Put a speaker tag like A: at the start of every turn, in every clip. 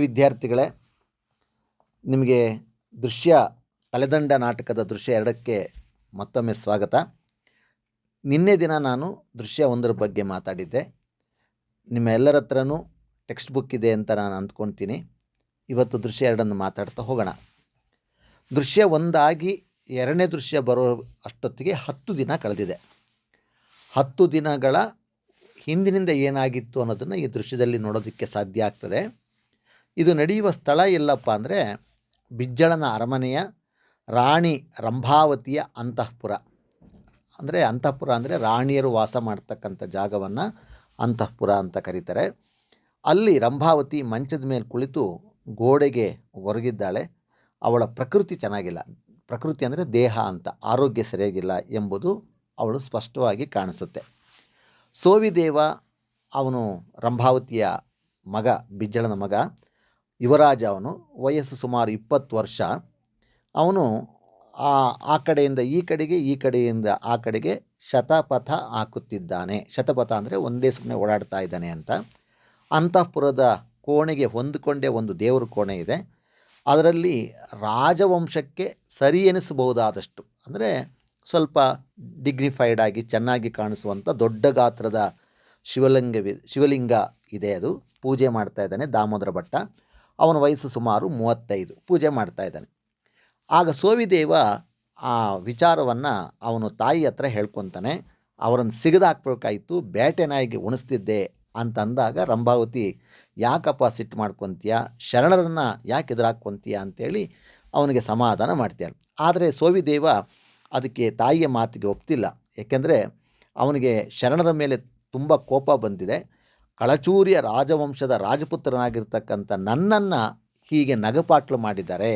A: ವಿದ್ಯಾರ್ಥಿಗಳೇ, ನಿಮಗೆ ದೃಶ್ಯ ತಲೆದಂಡ ನಾಟಕದ ದೃಶ್ಯ ಎರಡಕ್ಕೆ ಮತ್ತೊಮ್ಮೆ ಸ್ವಾಗತ. ನಿನ್ನೆ ದಿನ ನಾನು ದೃಶ್ಯ ಒಂದರ ಬಗ್ಗೆ ಮಾತಾಡಿದ್ದೆ. ನಿಮ್ಮ ಎಲ್ಲರ ಹತ್ರನೂ ಟೆಕ್ಸ್ಟ್ ಬುಕ್ ಇದೆ ಅಂತ ನಾನು ಅಂದ್ಕೊತೀನಿ. ಇವತ್ತು ದೃಶ್ಯ ಎರಡನ್ನು ಮಾತಾಡ್ತಾ ಹೋಗೋಣ. ದೃಶ್ಯ ಒಂದಾಗಿ ಎರಡನೇ ದೃಶ್ಯ ಬರೋ ಅಷ್ಟೊತ್ತಿಗೆ ಹತ್ತು ದಿನ ಕಳೆದಿದೆ. ಹತ್ತು ದಿನಗಳ ಹಿಂದಿನಿಂದ ಏನಾಗಿತ್ತು ಅನ್ನೋದನ್ನು ಈ ದೃಶ್ಯದಲ್ಲಿ ನೋಡೋದಕ್ಕೆ ಸಾಧ್ಯ ಆಗ್ತದೆ. ಇದು ನಡೆಯುವ ಸ್ಥಳ ಎಲ್ಲಪ್ಪ ಅಂದರೆ ಬಿಜ್ಜಳನ ಅರಮನೆಯ ರಾಣಿ ರಂಭಾವತಿಯ ಅಂತಃಪುರ. ಅಂದರೆ ಅಂತಃಪುರ ಅಂದರೆ ರಾಣಿಯರು ವಾಸ ಮಾಡ್ತಕ್ಕಂಥ ಜಾಗವನ್ನು ಅಂತಃಪುರ ಅಂತ ಕರೀತಾರೆ. ಅಲ್ಲಿ ರಂಭಾವತಿ ಮಂಚದ ಮೇಲೆ ಕುಳಿತು ಗೋಡೆಗೆ ಒರಗಿದ್ದಾಳೆ. ಅವಳ ಪ್ರಕೃತಿ ಚೆನ್ನಾಗಿಲ್ಲ. ಪ್ರಕೃತಿ ಅಂದರೆ ದೇಹ ಅಂತ, ಆರೋಗ್ಯ ಸರಿಯಾಗಿಲ್ಲ ಎಂಬುದು ಅವಳು ಸ್ಪಷ್ಟವಾಗಿ ಕಾಣಿಸುತ್ತೆ. ಸೋವಿದೇವ ಅವನು ರಂಭಾವತಿಯ ಮಗ, ಬಿಜ್ಜಳನ ಮಗ. ಯುವರಾಜ ಅವನು, ವಯಸ್ಸು ಸುಮಾರು ಇಪ್ಪತ್ತು ವರ್ಷ. ಅವನು ಆ ಆ ಕಡೆಯಿಂದ ಈ ಕಡೆಗೆ, ಈ ಕಡೆಯಿಂದ ಆ ಕಡೆಗೆ ಶತಪಥ ಹಾಕುತ್ತಿದ್ದಾನೆ. ಶತಪಥ ಅಂದರೆ ಒಂದೇ ಸುಮ್ಮನೆ ಓಡಾಡ್ತಾ ಇದ್ದಾನೆ ಅಂತ. ಅಂತಃಪುರದ ಕೋಣೆಗೆ ಹೊಂದಿಕೊಂಡೇ ಒಂದು ದೇವರ ಕೋಣೆ ಇದೆ. ಅದರಲ್ಲಿ ರಾಜವಂಶಕ್ಕೆ ಸರಿ ಎನಿಸಬಹುದಾದಷ್ಟು, ಅಂದರೆ ಸ್ವಲ್ಪ ಡಿಗ್ನಿಫೈಡ್ ಆಗಿ ಚೆನ್ನಾಗಿ ಕಾಣಿಸುವಂಥ ದೊಡ್ಡ ಗಾತ್ರದ ಶಿವಲಿಂಗವಿ, ಶಿವಲಿಂಗ ಇದೆ ಅದು. ಪೂಜೆ ಮಾಡ್ತಾ ಇದ್ದಾನೆ ದಾಮೋದರ ಭಟ್ಟ. ಅವನ ವಯಸ್ಸು ಸುಮಾರು ಮೂವತ್ತೈದು. ಪೂಜೆ ಮಾಡ್ತಾ ಇದ್ದಾನೆ. ಆಗ ಸೋವಿದೇವ ಆ ವಿಚಾರವನ್ನು ಅವನು ತಾಯಿ ಹತ್ರ ಹೇಳ್ಕೊತಾನೆ. ಅವರನ್ನು ಸಿಗದಾಕ್ಬೇಕಾಯಿತು ಬೇಟೆ ನಾಯಿಗೆ ಉಣಿಸ್ತಿದ್ದೆ ಅಂತಂದಾಗ ರಂಭಾವತಿ, ಯಾಕಪ್ಪ ಸಿಟ್ಟು ಮಾಡ್ಕೊತೀಯ? ಶರಣರನ್ನು ಯಾಕೆ ಎದುರಾಕ್ಕೊಂತೀಯ? ಅಂತೇಳಿ ಅವನಿಗೆ ಸಮಾಧಾನ ಮಾಡ್ತಾಳೆ. ಆದರೆ ಸೋವಿದೇವ ಅದಕ್ಕೆ ತಾಯಿಯ ಮಾತಿಗೆ ಒಪ್ತಿಲ್ಲ. ಏಕೆಂದರೆ ಅವನಿಗೆ ಶರಣರ ಮೇಲೆ ತುಂಬ ಕೋಪ ಬಂದಿದೆ. ಕಳಚೂರಿಯ ರಾಜವಂಶದ ರಾಜಪುತ್ರನಾಗಿರ್ತಕ್ಕಂಥ ನನ್ನನ್ನು ಹೀಗೆ ನಗಪಾಟ್ಲು ಮಾಡಿದ್ದಾರೆ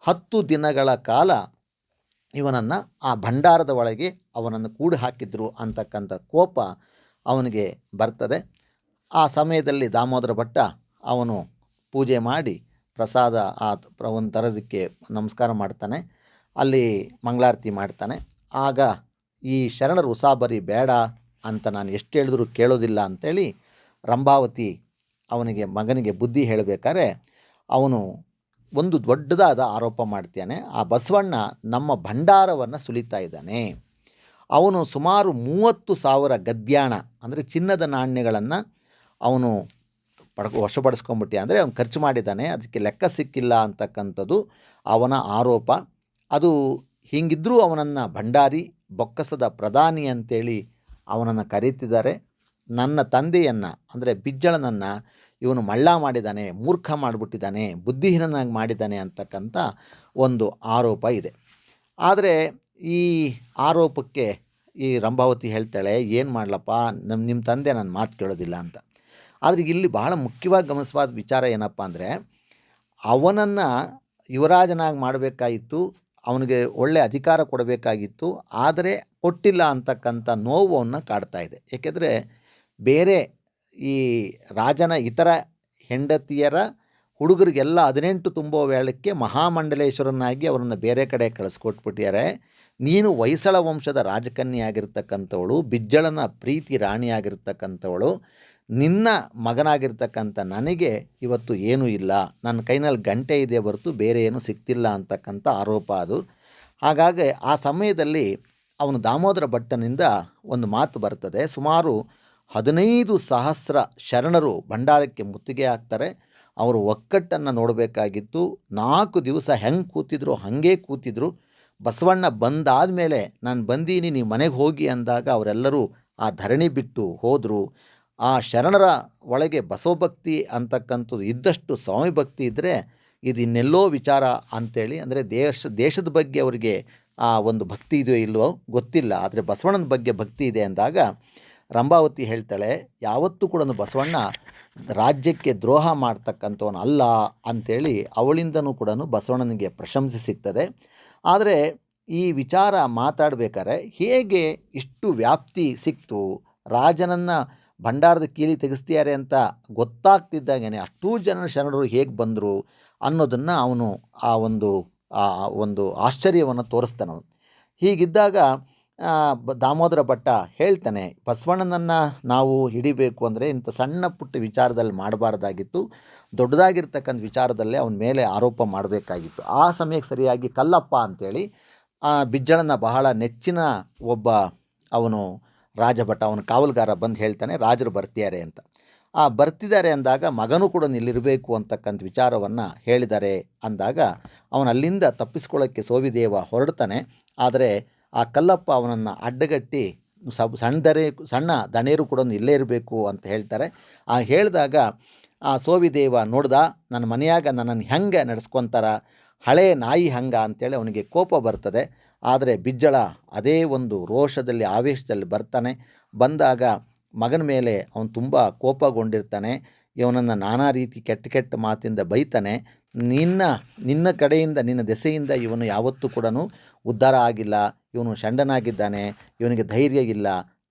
A: ಹತ್ತು ದಿನಗಳ ಕಾಲ ಇವನನ್ನು ಆ ಭಂಡಾರದ ಒಳಗೆ ಅವನನ್ನು ಕೂಡಿ ಹಾಕಿದ್ರು ಅಂತಕ್ಕಂಥ ಕೋಪ ಅವನಿಗೆ ಬರ್ತದೆ. ಆ ಸಮಯದಲ್ಲಿ ದಾಮೋದರ ಭಟ್ಟ ಅವನು ಪೂಜೆ ಮಾಡಿ ಪ್ರಸಾದ ಆ ಒಂದು ತರೋದಕ್ಕೆ ನಮಸ್ಕಾರ ಮಾಡ್ತಾನೆ. ಅಲ್ಲಿ ಮಂಗಳಾರತಿ ಮಾಡ್ತಾನೆ. ಆಗ ಈ ಶರಣರು ಉಸಾಬರಿ ಬೇಡ ಅಂತ ನಾನು ಎಷ್ಟು ಹೇಳಿದ್ರು ಕೇಳೋದಿಲ್ಲ ಅಂಥೇಳಿ ರಂಭಾವತಿ ಅವನಿಗೆ ಮಗನಿಗೆ ಬುದ್ಧಿ ಹೇಳಬೇಕಾದ್ರೆ ಅವನು ಒಂದು ದೊಡ್ಡದಾದ ಆರೋಪ ಮಾಡ್ತಾನೆ, ಆ ಬಸವಣ್ಣ ನಮ್ಮ ಭಂಡಾರವನ್ನು ಸುಲಿತಾ ಇದ್ದಾನೆ. ಅವನು ಸುಮಾರು ಮೂವತ್ತು ಸಾವಿರ ಗದ್ಯಾಣ, ಅಂದರೆ ಚಿನ್ನದ ನಾಣ್ಯಗಳನ್ನು ಅವನು ಪಡ್ಕೊ ವಶಪಡಿಸ್ಕೊಂಬಿಟ್ಟೆ ಅಂದರೆ ಅವನು ಖರ್ಚು ಮಾಡಿದ್ದಾನೆ, ಅದಕ್ಕೆ ಲೆಕ್ಕ ಸಿಕ್ಕಿಲ್ಲ ಅಂತಕ್ಕಂಥದ್ದು ಅವನ ಆರೋಪ. ಅದು ಹೀಗಿದ್ದರೂ ಅವನನ್ನು ಭಂಡಾರಿ, ಬೊಕ್ಕಸದ ಪ್ರಧಾನಿ ಅಂತೇಳಿ ಅವನನ್ನು ಕರೀತಿದ್ದಾರೆ. ನನ್ನ ತಂದೆಯನ್ನು, ಅಂದರೆ ಬಿಜ್ಜಳನನ್ನು ಇವನು ಮಳ್ಳ ಮಾಡಿದ್ದಾನೆ ಮೂರ್ಖ ಮಾಡಿಬಿಟ್ಟಿದ್ದಾನೆ ಬುದ್ಧಿಹೀನನಾಗಿ ಮಾಡಿದ್ದಾನೆ ಅಂತಕ್ಕಂಥ ಒಂದು ಆರೋಪ ಇದೆ. ಆದರೆ ಈ ಆರೋಪಕ್ಕೆ ಈ ರಂಭಾವತಿ ಹೇಳ್ತಾಳೆ, ಏನು ಮಾಡಲಪ್ಪ ನಮ್ಮ ನಿಮ್ಮ ತಂದೆ ನನ್ನ ಮಾತು ಕೇಳೋದಿಲ್ಲ ಅಂತ. ಆದರೆ ಇಲ್ಲಿ ಬಹಳ ಮುಖ್ಯವಾಗಿ ಗಮನಿಸವಾದ ವಿಚಾರ ಏನಪ್ಪ ಅಂದರೆ, ಅವನನ್ನು ಯುವರಾಜನಾಗಿ ಮಾಡಬೇಕಾಗಿತ್ತು, ಅವನಿಗೆ ಒಳ್ಳೆ ಅಧಿಕಾರ ಕೊಡಬೇಕಾಗಿತ್ತು, ಆದರೆ ಕೊಟ್ಟಿಲ್ಲ ಅಂತಕ್ಕಂಥ ನೋವನ್ನು ಕಾಡ್ತಾ ಇದೆ. ಏಕೆಂದರೆ ಬೇರೆ ಈ ರಾಜನ ಇತರ ಹೆಂಡತಿಯರ ಹುಡುಗರಿಗೆಲ್ಲ ಹದಿನೆಂಟು ತುಂಬೋ ವೇಳಕ್ಕೆ ಮಹಾಮಂಡಲೇಶ್ವರನಾಗಿ ಅವರನ್ನು ಬೇರೆ ಕಡೆ ಕಳಿಸ್ಕೊಟ್ಬಿಟ್ಟಿದ್ದಾರೆ. ನೀನು ಹೊಯ್ಸಳ ವಂಶದ ರಾಜಕನ್ಯಾಗಿರ್ತಕ್ಕಂಥವಳು, ಬಿಜ್ಜಳನ ಪ್ರೀತಿ ರಾಣಿಯಾಗಿರ್ತಕ್ಕಂಥವಳು, ನಿನ್ನ ಮಗನಾಗಿರ್ತಕ್ಕಂಥ ನನಗೆ ಇವತ್ತು ಏನೂ ಇಲ್ಲ. ನನ್ನ ಕೈನಲ್ಲಿ ಗಂಟೆ ಇದೆ ಹೊರತು ಬೇರೆ ಏನೂ ಸಿಗ್ತಿಲ್ಲ ಅಂತಕ್ಕಂಥ ಆರೋಪ ಅದು. ಹಾಗಾಗಿ ಆ ಸಮಯದಲ್ಲಿ ಅವನು ದಾಮೋದರ ಭಟ್ಟನಿಂದ ಒಂದು ಮಾತು ಬರ್ತದೆ. ಸುಮಾರು ಹದಿನೈದು ಸಹಸ್ರ ಶರಣರು ಭಂಡಾರಕ್ಕೆ ಮುತ್ತಿಗೆ ಹಾಕ್ತಾರೆ. ಅವರು ಒಕ್ಕಟ್ಟನ್ನು ನೋಡಬೇಕಾಗಿತ್ತು. ನಾಲ್ಕು ದಿವಸ ಹೆಂಗೆ ಕೂತಿದ್ರು, ಹಾಗೆ ಕೂತಿದ್ರು. ಬಸವಣ್ಣ ಬಂದಾದ ಮೇಲೆ ನಾನು ಬಂದೀನಿ ನೀವು ಮನೆಗೆ ಹೋಗಿ ಅಂದಾಗ ಅವರೆಲ್ಲರೂ ಆ ಧರಣಿ ಬಿಟ್ಟು ಹೋದರು. ಆ ಶರಣರ ಒಳಗೆ ಬಸವಭಕ್ತಿ ಅಂತಕ್ಕಂಥದ್ದು ಇದ್ದಷ್ಟು ಸ್ವಾಮಿ ಭಕ್ತಿ ಇದ್ದರೆ ಇದು ಇನ್ನೆಲ್ಲೋ ವಿಚಾರ ಅಂತೇಳಿ, ಅಂದರೆ ದೇಶ, ದೇಶದ ಬಗ್ಗೆ ಅವರಿಗೆ ಆ ಒಂದು ಭಕ್ತಿ ಇದೆಯೋ ಇಲ್ಲವೋ ಗೊತ್ತಿಲ್ಲ. ಆದರೆ ಬಸವಣ್ಣನ ಬಗ್ಗೆ ಭಕ್ತಿ ಇದೆ ಅಂದಾಗ ರಂಭಾವತಿ ಹೇಳ್ತಾಳೆ, ಯಾವತ್ತೂ ಕೂಡ ಬಸವಣ್ಣ ರಾಜ್ಯಕ್ಕೆ ದ್ರೋಹ ಮಾಡ್ತಕ್ಕಂಥವನು ಅಲ್ಲ ಅಂಥೇಳಿ ಅವಳಿಂದನೂ ಕೂಡ ಬಸವಣ್ಣನಿಗೆ ಪ್ರಶಂಸೆ ಸಿಗ್ತದೆ. ಆದರೆ ಈ ವಿಚಾರ ಮಾತಾಡಬೇಕಾದ್ರೆ ಹೇಗೆ ಇಷ್ಟು ವ್ಯಾಪ್ತಿ ಸಿಕ್ತು? ರಾಜನನ್ನು ಭಂಡಾರದ ಕೀಲಿ ತೆಗೆಸ್ತಿದ್ದಾರೆ ಅಂತ ಗೊತ್ತಾಗ್ತಿದ್ದಾಗೇನೆ ಅಷ್ಟೂ ಜನ ಶರಣರು ಹೇಗೆ ಬಂದರು ಅನ್ನೋದನ್ನು ಅವನು ಆ ಒಂದು ಆ ಒಂದು ಆಶ್ಚರ್ಯವನ್ನು ತೋರಿಸ್ತಾನವನು. ಹೀಗಿದ್ದಾಗ ದಾಮೋದರ ಭಟ್ಟ ಹೇಳ್ತಾನೆ, ಬಸವಣ್ಣನನ್ನು ನಾವು ಹಿಡಿಬೇಕು ಅಂದರೆ ಇಂಥ ಸಣ್ಣ ಪುಟ್ಟ ವಿಚಾರದಲ್ಲಿ ಮಾಡಬಾರ್ದಾಗಿತ್ತು. ದೊಡ್ಡದಾಗಿರ್ತಕ್ಕಂಥ ವಿಚಾರದಲ್ಲೇ ಅವನ ಮೇಲೆ ಆರೋಪ ಮಾಡಬೇಕಾಗಿತ್ತು. ಆ ಸಮಯಕ್ಕೆ ಸರಿಯಾಗಿ ಕಲ್ಲಪ್ಪ ಅಂತೇಳಿ, ಆ ಬಿಜ್ಜಳನ ಬಹಳ ನೆಚ್ಚಿನ ಒಬ್ಬ ಅವನು ರಾಜಭಟ ಅವನ ಕಾವಲುಗಾರ ಬಂದು ಹೇಳ್ತಾನೆ, ರಾಜರು ಬರ್ತಿದ್ದಾರೆ ಅಂತ. ಆ, ಬರ್ತಿದ್ದಾರೆ ಅಂದಾಗ ಮಗನೂ ಕೂಡ ನಿಲ್ಲಿರಬೇಕು ಅಂತಕ್ಕಂಥ ವಿಚಾರವನ್ನು ಹೇಳಿದ್ದಾರೆ ಅಂದಾಗ ಅವನು ಅಲ್ಲಿಂದ ತಪ್ಪಿಸ್ಕೊಳ್ಳೋಕ್ಕೆ ಸೋವಿದೇವ ಹೊರಡ್ತಾನೆ. ಆದರೆ ಆ ಕಲ್ಲಪ್ಪ ಅವನನ್ನು ಅಡ್ಡಗಟ್ಟಿ ಸಬ್ ಸಣ್ಣ ದಣಿಯರು ಕೂಡ ಇಲ್ಲೇ ಇರಬೇಕು ಅಂತ ಹೇಳ್ತಾರೆ. ಆ ಹೇಳಿದಾಗ, ಆ ಸೋವಿದೇವ ನೋಡ್ದ, ನನ್ನ ಮನೆಯಾಗ ನನ್ನನ್ನು ಹೆಂಗೆ ನಡೆಸ್ಕೊತಾರ? ಹಳೆ ನಾಯಿ ಹಂಗ ಅಂತೇಳಿ ಅವನಿಗೆ ಕೋಪ ಬರ್ತದೆ. ಆದರೆ ಬಿಜ್ಜಳ ಅದೇ ಒಂದು ರೋಷದಲ್ಲಿ, ಆವೇಶದಲ್ಲಿ ಬರ್ತಾನೆ. ಬಂದಾಗ ಮಗನ ಮೇಲೆ ಅವನು ತುಂಬ ಕೋಪಗೊಂಡಿರ್ತಾನೆ. ಇವನನ್ನು ನಾನಾ ರೀತಿ ಕೆಟ್ಟ ಕೆಟ್ಟ ಮಾತಿಂದ ಬೈತಾನೆ. ನಿನ್ನ ನಿನ್ನ ಕಡೆಯಿಂದ, ನಿನ್ನ ದೆಸೆಯಿಂದ ಇವನು ಯಾವತ್ತೂ ಕೂಡ ಉದ್ಧಾರ ಆಗಿಲ್ಲ. ಇವನು ಷಂಡನಾಗಿದ್ದಾನೆ. ಇವನಿಗೆ ಧೈರ್ಯ ಇಲ್ಲ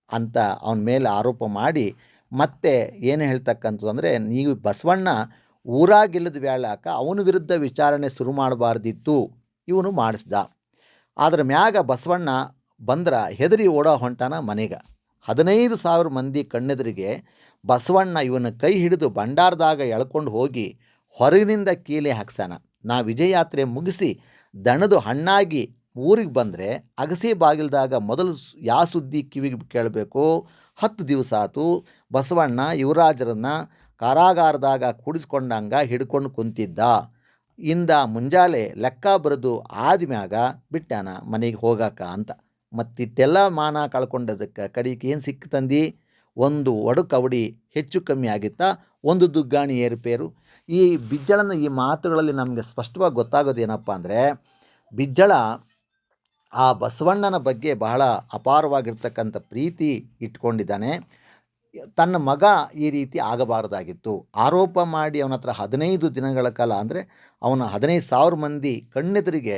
A: ಅಂತ ಅವನ ಮೇಲೆ ಆರೋಪ ಮಾಡಿ ಮತ್ತೆ ಏನು ಹೇಳ್ತಕ್ಕಂಥದ್ದು ಅಂದರೆ, ನೀವು ಬಸವಣ್ಣ ಊರಾಗಿಲ್ಲದ ವ್ಯಾಳಾಕ ಅವನ ವಿರುದ್ಧ ವಿಚಾರಣೆ ಶುರು ಮಾಡಬಾರ್ದಿತ್ತು. ಇವನು ಮಾಡಿಸ್ದ. ಆದ್ರ ಮ್ಯಾಗ ಬಸವಣ್ಣ ಬಂದ್ರ ಹೆದರಿ ಓಡೋ ಹೊಂಟಾನ ಮನೆಗೆ. ಹದಿನೈದು ಸಾವಿರ ಮಂದಿ ಕಣ್ಣೆದುರಿಗೆ ಬಸವಣ್ಣ ಇವನ ಕೈ ಹಿಡಿದು ಭಂಡಾರದಾಗ ಎಳ್ಕೊಂಡು ಹೋಗಿ ಹೊರಗಿನಿಂದ ಕೀಲೆ ಹಾಕ್ಸಾನ ನಾ ವಿಜಯಯಾತ್ರೆ ಮುಗಿಸಿ ದಣದು ಹಣ್ಣಾಗಿ ಊರಿಗೆ ಬಂದರೆ ಅಗಸೆ ಬಾಗಿಲ್ದಾಗ ಮೊದಲು ಯಾವ ಸುದ್ದಿ ಕಿವಿಗೆ ಕೇಳಬೇಕು? ಹತ್ತು ದಿವಸ ಆತು. ಬಸವಣ್ಣ ಯುವರಾಜರನ್ನ ಕಾರಾಗಾರದಾಗ ಕೂಡಿಸ್ಕೊಂಡಂಗ ಹಿಡ್ಕೊಂಡು ಕುಂತಿದ್ದ. ಇಂದ ಮುಂಜಾಲೆ ಲೆಕ್ಕ ಬರೆದು ಆದ್ಮ್ಯಾಗ ಬಿಟ್ಟಾನ ಮನೆಗೆ ಹೋಗಾಕ ಅಂತ. ಮತ್ತಿಟ್ಟೆಲ್ಲ ಮಾನ ಕಳ್ಕೊಂಡದಕ್ಕೆ ಕಡೆಗೆ ಏನು ಸಿಕ್ಕ ತಂದಿ? ಒಂದು ಒಡು ಕವಡಿ ಹೆಚ್ಚು ಕಮ್ಮಿ ಆಗಿತ್ತಾ? ಒಂದು ದುಗ್ಗಾಣಿ ಏರುಪೇರು. ಈ ಬಿಜ್ಜಳನ ಈ ಮಾತುಗಳಲ್ಲಿ ನಮಗೆ ಸ್ಪಷ್ಟವಾಗಿ ಗೊತ್ತಾಗೋದು ಏನಪ್ಪ ಅಂದರೆ, ಬಿಜ್ಜಳ ಆ ಬಸವಣ್ಣನ ಬಗ್ಗೆ ಬಹಳ ಅಪಾರವಾಗಿರ್ತಕ್ಕಂಥ ಪ್ರೀತಿ ಇಟ್ಕೊಂಡಿದ್ದಾನೆ. ತನ್ನ ಮಗ ಈ ರೀತಿ ಆಗಬಾರದಾಗಿತ್ತು. ಆರೋಪ ಮಾಡಿ ಅವನ ಹತ್ರ ಹದಿನೈದು ದಿನಗಳ ಕಾಲ ಅಂದರೆ ಅವನ ಹದಿನೈದು ಸಾವಿರ ಮಂದಿ ಕಣ್ಣೆದುರಿಗೆ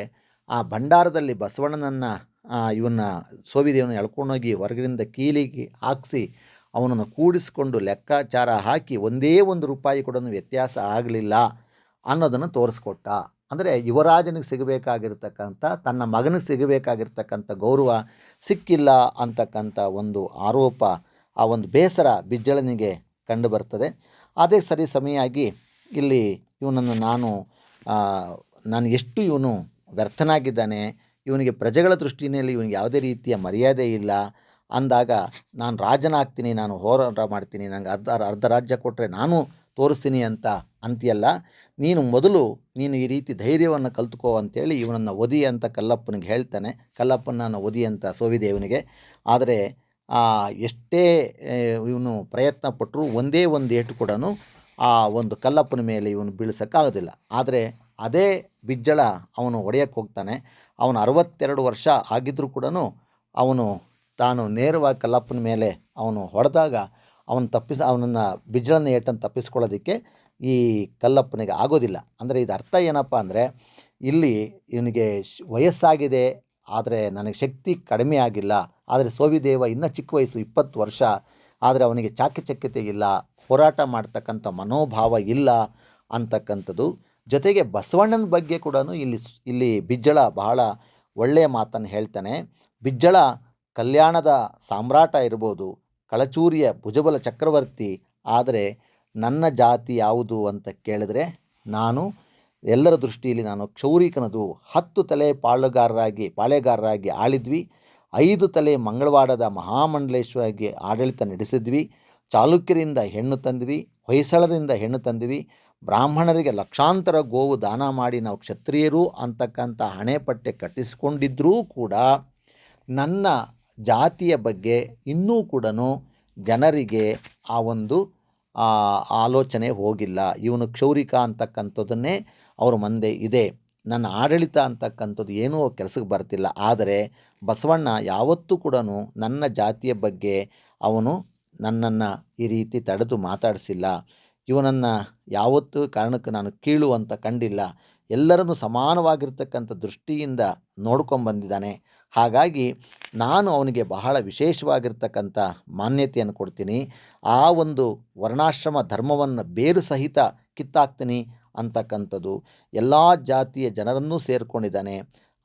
A: ಆ ಭಂಡಾರದಲ್ಲಿ ಬಸವಣ್ಣನನ್ನು ಇವನ್ನ ಸೋವಿದೇವನ ಎಳ್ಕೊಂಡೋಗಿ ಹೊರಗಿನಿಂದ ಕೀಲಿಗೆ ಹಾಕಿಸಿ ಅವನನ್ನು ಕೂಡಿಸಿಕೊಂಡು ಲೆಕ್ಕಾಚಾರ ಹಾಕಿ ಒಂದೇ ಒಂದು ರೂಪಾಯಿ ಕೂಡ ವ್ಯತ್ಯಾಸ ಆಗಲಿಲ್ಲ ಅನ್ನೋದನ್ನು ತೋರಿಸ್ಕೊಟ್ಟ. ಅಂದರೆ ಯುವರಾಜನಿಗೆ ಸಿಗಬೇಕಾಗಿರ್ತಕ್ಕಂಥ, ತನ್ನ ಮಗನಿಗೆ ಸಿಗಬೇಕಾಗಿರ್ತಕ್ಕಂಥ ಗೌರವ ಸಿಕ್ಕಿಲ್ಲ ಅಂತಕ್ಕಂಥ ಒಂದು ಆರೋಪ ಆ ಒಂದು ಬೇಸರ ಬಿಜ್ಜಳನಿಗೆ ಕಂಡು ಬರ್ತದೆ ಅದೇ ಸರಿ ಸಮಯಾಗಿ ಇಲ್ಲಿ ಇವನನ್ನು ನಾನು ನಾನು ಎಷ್ಟು ಇವನು ವ್ಯರ್ಥನಾಗಿದ್ದಾನೆ ಇವನಿಗೆ ಪ್ರಜೆಗಳ ದೃಷ್ಟಿಯಲ್ಲಿ ಇವನಿಗೆ ಯಾವುದೇ ರೀತಿಯ ಮರ್ಯಾದೆ ಇಲ್ಲ. ಅಂದಾಗ ನಾನು ರಾಜನಾಗ್ತೀನಿ ನಾನು ಹೋರಾಟ ಮಾಡ್ತೀನಿ ನಂಗೆ ಅರ್ಧ ಅರ್ಧ ರಾಜ್ಯ ಕೊಟ್ಟರೆ ನಾನು ತೋರಿಸ್ತೀನಿ ಅಂತ ಅಂತಿಯಲ್ಲ. ನೀನು ಮೊದಲು ನೀನು ಈ ರೀತಿ ಧೈರ್ಯವನ್ನು ಕಲ್ತ್ಕೋ ಅಂತೇಳಿ ಇವನನ್ನು ಒದಿ ಅಂತ ಕಲ್ಲಪ್ಪನಿಗೆ ಹೇಳ್ತಾನೆ. ಕಲ್ಲಪ್ಪನನ್ನು ಒದಿ ಅಂತ ಸೋವಿದೇವನಿಗೆ ಆದರೆ ಆ, ಎಷ್ಟೇ ಇವನು ಪ್ರಯತ್ನ ಪಟ್ಟರು ಒಂದೇ ಒಂದು ಏಟು ಕೂಡ ಆ ಒಂದು ಕಲ್ಲಪ್ಪನ ಮೇಲೆ ಇವನು ಬೀಳ್ಸೋಕ್ಕಾಗೋದಿಲ್ಲ. ಆದರೆ ಅದೇ ಬಿಜ್ಜಳ ಅವನು ಒಡೆಯಕ್ಕೆ ಹೋಗ್ತಾನೆ. ಅವನು ಅರವತ್ತೆರಡು ವರ್ಷ ಆಗಿದ್ದರೂ ಕೂಡ ಅವನು ತಾನು ನೇರವಾಗಿ ಕಲ್ಲಪ್ಪನ ಮೇಲೆ ಅವನು ಹೊಡೆದಾಗ ಅವನು ತಪ್ಪಿಸ, ಅವನನ್ನು ಬಿಜ್ಜಳನ ಏಟನ್ನು ತಪ್ಪಿಸ್ಕೊಳ್ಳೋದಕ್ಕೆ ಈ ಕಲ್ಲಪ್ಪನಿಗೆ ಆಗೋದಿಲ್ಲ. ಅಂದರೆ ಇದು ಅರ್ಥ ಏನಪ್ಪ ಅಂದರೆ ಇಲ್ಲಿ ಇವನಿಗೆ ವಯಸ್ಸಾಗಿದೆ, ಆದರೆ ನನಗೆ ಶಕ್ತಿ ಕಡಿಮೆ ಆಗಿಲ್ಲ. ಆದರೆ ಸೋವಿದೇವ ಇನ್ನೂ ಚಿಕ್ಕ ವಯಸ್ಸು ಇಪ್ಪತ್ತು ವರ್ಷ, ಆದರೆ ಅವನಿಗೆ ಚಾಕಚಕ್ಯತೆ ಇಲ್ಲ, ಹೋರಾಟ ಮಾಡ್ತಕ್ಕಂಥ ಮನೋಭಾವ ಇಲ್ಲ ಅಂತಕ್ಕಂಥದ್ದು ಜೊತೆಗೆ ಬಸವಣ್ಣನ ಬಗ್ಗೆ ಕೂಡ ಇಲ್ಲಿ ಇಲ್ಲಿ ಬಿಜ್ಜಳ ಬಹಳ ಒಳ್ಳೆಯ ಮಾತನ್ನು ಹೇಳ್ತಾನೆ. ಬಿಜ್ಜಳ ಕಲ್ಯಾಣದ ಸಾಮ್ರಾಟ ಇರ್ಬೋದು, ಕಳಚೂರಿಯ ಭುಜಬಲ ಚಕ್ರವರ್ತಿ, ಆದರೆ ನನ್ನ ಜಾತಿ ಯಾವುದು ಅಂತ ಕೇಳಿದ್ರೆ ನಾನು, ಎಲ್ಲರ ದೃಷ್ಟಿಯಲ್ಲಿ ನಾನು ಕ್ಷೌರಿಕನದು ಹತ್ತು ತಲೆ ಪಾಳುಗಾರರಾಗಿ, ಪಾಳೆಗಾರರಾಗಿ ಆಳಿದ್ವಿ. ಐದು ತಲೆ ಮಂಗಳವಾಡದ ಮಹಾಮಂಡಲೇಶ್ವರಿಗೆ ಆಡಳಿತ ನಡೆಸಿದ್ವಿ. ಚಾಲುಕ್ಯರಿಂದ ಹೆಣ್ಣು ತಂದ್ವಿ, ಹೊಯ್ಸಳರಿಂದ ಹೆಣ್ಣು ತಂದ್ವಿ, ಬ್ರಾಹ್ಮಣರಿಗೆ ಲಕ್ಷಾಂತರ ಗೋವು ದಾನ ಮಾಡಿ ನಾವು ಕ್ಷತ್ರಿಯರು ಅಂತಕ್ಕಂಥ ಹಣೆಪಟ್ಟೆ ಕಟ್ಟಿಸಿಕೊಂಡಿದ್ದರೂ ಕೂಡ ನನ್ನ ಜಾತಿಯ ಬಗ್ಗೆ ಇನ್ನೂ ಕೂಡ ಜನರಿಗೆ ಆ ಒಂದು ಆಲೋಚನೆ ಹೋಗಿಲ್ಲ. ಇವನು ಕ್ಷೌರಿಕ ಅಂತಕ್ಕಂಥದ್ದನ್ನೇ ಅವ್ರ ಮುಂದೆ ಇದೆ. ನನ್ನ ಆಡಳಿತ ಅಂತಕ್ಕಂಥದ್ದು ಏನೂ ಕೆಲಸಕ್ಕೆ ಬರ್ತಿಲ್ಲ. ಆದರೆ ಬಸವಣ್ಣ ಯಾವತ್ತೂ ಕೂಡ ನನ್ನ ಜಾತಿಯ ಬಗ್ಗೆ ಅವನು ನನ್ನನ್ನು ಈ ರೀತಿ ತಡೆದು ಮಾತಾಡಿಸಿಲ್ಲ. ಇವನನ್ನು ಯಾವತ್ತೂ ಕಾರಣಕ್ಕೆ ನಾನು ಕೀಳು ಅಂತ ಕಂಡಿಲ್ಲ. ಎಲ್ಲರನ್ನು ಸಮಾನವಾಗಿರ್ತಕ್ಕಂಥ ದೃಷ್ಟಿಯಿಂದ ನೋಡ್ಕೊಂಬಂದಿದ್ದಾನೆ ಹಾಗಾಗಿ ನಾನು ಅವನಿಗೆ ಬಹಳ ವಿಶೇಷವಾಗಿರ್ತಕ್ಕಂಥ ಮಾನ್ಯತೆಯನ್ನು ಕೊಡ್ತೀನಿ. ಆ ಒಂದು ವರ್ಣಾಶ್ರಮ ಧರ್ಮವನ್ನು ಬೇರು ಸಹಿತ ಕಿತ್ತಾಕ್ತೀನಿ ಅಂತಕ್ಕಂಥದ್ದು. ಎಲ್ಲ ಜಾತಿಯ ಜನರನ್ನೂ ಸೇರಿಕೊಂಡಿದ್ದಾನೆ.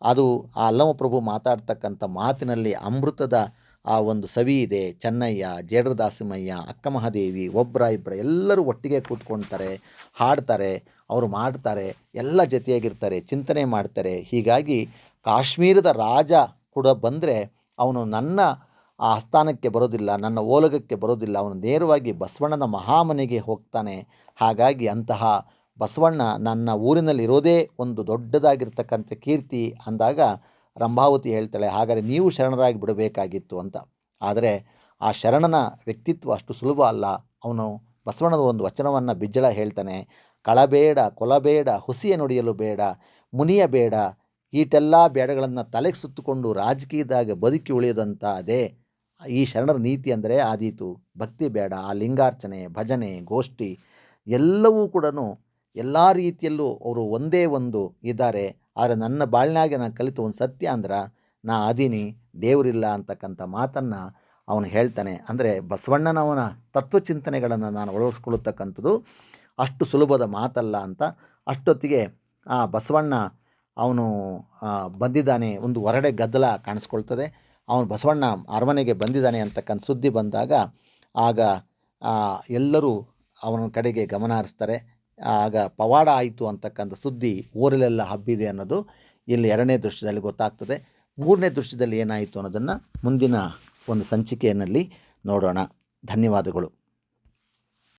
A: ಅದು ಆ ಅಲ್ಲಮಪ್ರಭು ಮಾತಾಡ್ತಕ್ಕಂಥ ಮಾತಿನಲ್ಲಿ ಅಮೃತದ ಆ ಒಂದು ಸವಿ ಇದೆ ಚೆನ್ನಯ್ಯ ಜೇಡರ ಅಕ್ಕಮಹಾದೇವಿ ಅಕ್ಕ ಮಹಾದೇವಿ ಒಬ್ಬರ ಇಬ್ಬರ ಎಲ್ಲರೂ ಒಟ್ಟಿಗೆ ಕೂತ್ಕೊಳ್ತಾರೆ ಹಾಡ್ತಾರೆ, ಅವರು ಮಾಡ್ತಾರೆ, ಎಲ್ಲ ಜೊತೆಯಾಗಿರ್ತಾರೆ, ಚಿಂತನೆ ಮಾಡ್ತಾರೆ. ಹೀಗಾಗಿ ಕಾಶ್ಮೀರದ ರಾಜ ಕೂಡ ಬಂದರೆ ಅವನು ನನ್ನ ಆ ಆಸ್ಥಾನಕ್ಕೆ ಬರೋದಿಲ್ಲ, ನನ್ನ ಓಲಗಕ್ಕೆ ಬರೋದಿಲ್ಲ, ಅವನು ನೇರವಾಗಿ ಬಸವಣ್ಣನ ಮಹಾಮನೆಗೆ ಹೋಗ್ತಾನೆ. ಹಾಗಾಗಿ ಅಂತಹ ಬಸವಣ್ಣ ನನ್ನ ಊರಿನಲ್ಲಿರೋದೇ ಒಂದು ದೊಡ್ಡದಾಗಿರ್ತಕ್ಕಂಥ ಕೀರ್ತಿ ಅಂದಾಗ ರಂಭಾವತಿ ಹೇಳ್ತಾಳೆ, ಹಾಗಾದರೆ ನೀವು ಶರಣರಾಗಿ ಬಿಡಬೇಕಾಗಿತ್ತು ಅಂತ. ಆದರೆ ಆ ಶರಣನ ವ್ಯಕ್ತಿತ್ವ ಅಷ್ಟು ಸುಲಭ ಅಲ್ಲ. ಅವನು ಬಸವಣ್ಣನ ಒಂದು ವಚನವನ್ನು ಬಿಜ್ಜಳ ಹೇಳ್ತಾನೆ, ಕಳಬೇಡ, ಕೊಲಬೇಡ, ಹುಸಿಯ ನುಡಿಯಲು ಬೇಡ, ಮುನಿಯ ಬೇಡ, ಈಟೆಲ್ಲ ಬೇಡಗಳನ್ನು ತಲೆಗೆ ಸುತ್ತಕೊಂಡು ರಾಜಕೀಯದಾಗ ಬದುಕಿ ಉಳಿಯದಂಥ ಅದೇ ಈ ಶರಣರ ನೀತಿ ಅಂದರೆ ಆದೀತು, ಭಕ್ತಿ ಬೇಡ, ಆ ಲಿಂಗಾರ್ಚನೆ, ಭಜನೆ, ಗೋಷ್ಠಿ ಎಲ್ಲವೂ ಕೂಡ ಎಲ್ಲ ರೀತಿಯಲ್ಲೂ ಅವರು ಒಂದೇ ಒಂದು ಇದ್ದಾರೆ. ಆದರೆ ನನ್ನ ಬಾಳ್ನಾಗೆ ನಾನು ಕಲಿತು ಒಂದು ಸತ್ಯ ಅಂದ್ರೆ ನಾ ಅದೀನಿ ದೇವರಿಲ್ಲ ಅಂತಕ್ಕಂಥ ಮಾತನ್ನು ಅವನು ಹೇಳ್ತಾನೆ. ಅಂದರೆ ಬಸವಣ್ಣನವನ ತತ್ವಚಿಂತನೆಗಳನ್ನು ನಾನು ಅಳವಡಿಸ್ಕೊಳ್ಳತಕ್ಕಂಥದ್ದು ಅಷ್ಟು ಸುಲಭದ ಮಾತಲ್ಲ ಅಂತ ಅಷ್ಟೊತ್ತಿಗೆ ಆ ಬಸವಣ್ಣ ಅವನು ಬಂದಿದ್ದಾನೆ. ಒಂದು ಹೊರಡೆ ಗದ್ದಲ ಕಾಣಿಸ್ಕೊಳ್ತದೆ. ಅವನು ಬಸವಣ್ಣ ಅರಮನೆಗೆ ಬಂದಿದ್ದಾನೆ ಅಂತಕ್ಕಂಥ ಸುದ್ದಿ ಬಂದಾಗ ಆಗ ಎಲ್ಲರೂ ಅವನ ಕಡೆಗೆ ಗಮನ ಹರಿಸ್ತಾರೆ. ಆಗ ಪವಾಡ ಆಯಿತು ಅಂತಕ್ಕಂಥ ಸುದ್ದಿ ಊರಲ್ಲೆಲ್ಲ ಹಬ್ಬಿದೆ ಅನ್ನೋದು ಇಲ್ಲಿ ಎರಡನೇ ದೃಶ್ಯದಲ್ಲಿ ಗೊತ್ತಾಗ್ತದೆ. ಮೂರನೇ ದೃಶ್ಯದಲ್ಲಿ ಏನಾಯಿತು ಅನ್ನೋದನ್ನು ಮುಂದಿನ ಒಂದು ಸಂಚಿಕೆಯಲ್ಲಿ ನೋಡೋಣ. ಧನ್ಯವಾದಗಳು.